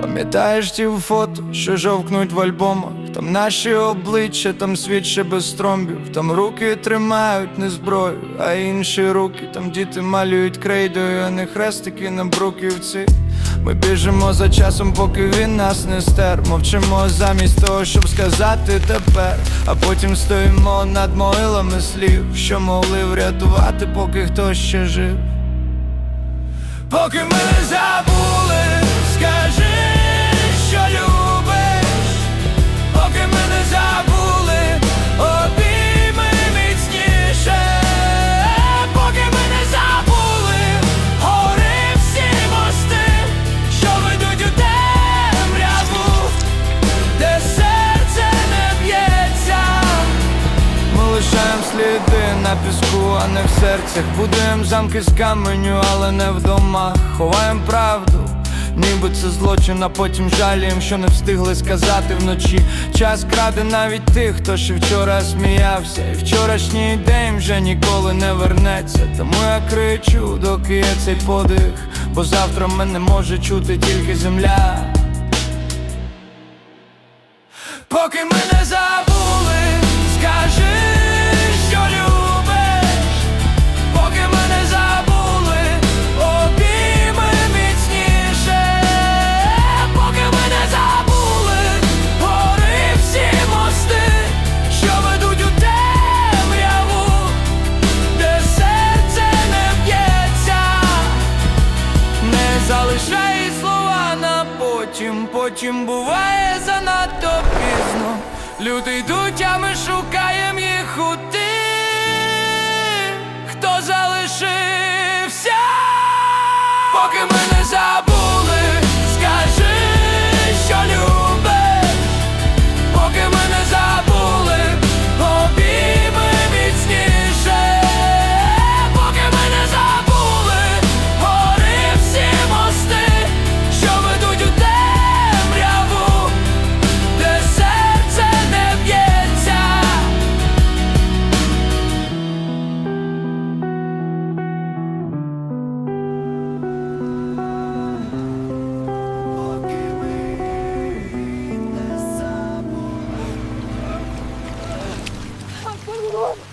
Пам'ятаєш ті фото, що жовкнуть в альбомах, там наші обличчя, там світ ще без тромбів, там руки тримають не зброю, а інші руки, там діти малюють крейдою, а не хрестики на бруківці. Ми біжимо за часом, поки він нас не стер. Мовчимо замість того, щоб сказати тепер. А потім стоїмо над могилами слів, що могли врятувати, поки хтось ще жив. Поки ми не забули, на піску, а не в серцях. Будуємо замки з каменю, але не в домах. Правду, ніби це злочин, а потім жалієм, що не встигли сказати вночі. Час краде навіть тих, хто ще вчора сміявся. І вчорашній день вже ніколи не вернеться. Тому я кричу, доки є цей подих. Бо завтра мене може чути тільки земля. Поки ми потім, буває занадто пізно. Люди йдуть, а ми шукаємо їх у тих, хто залишився, поки ми. Lord.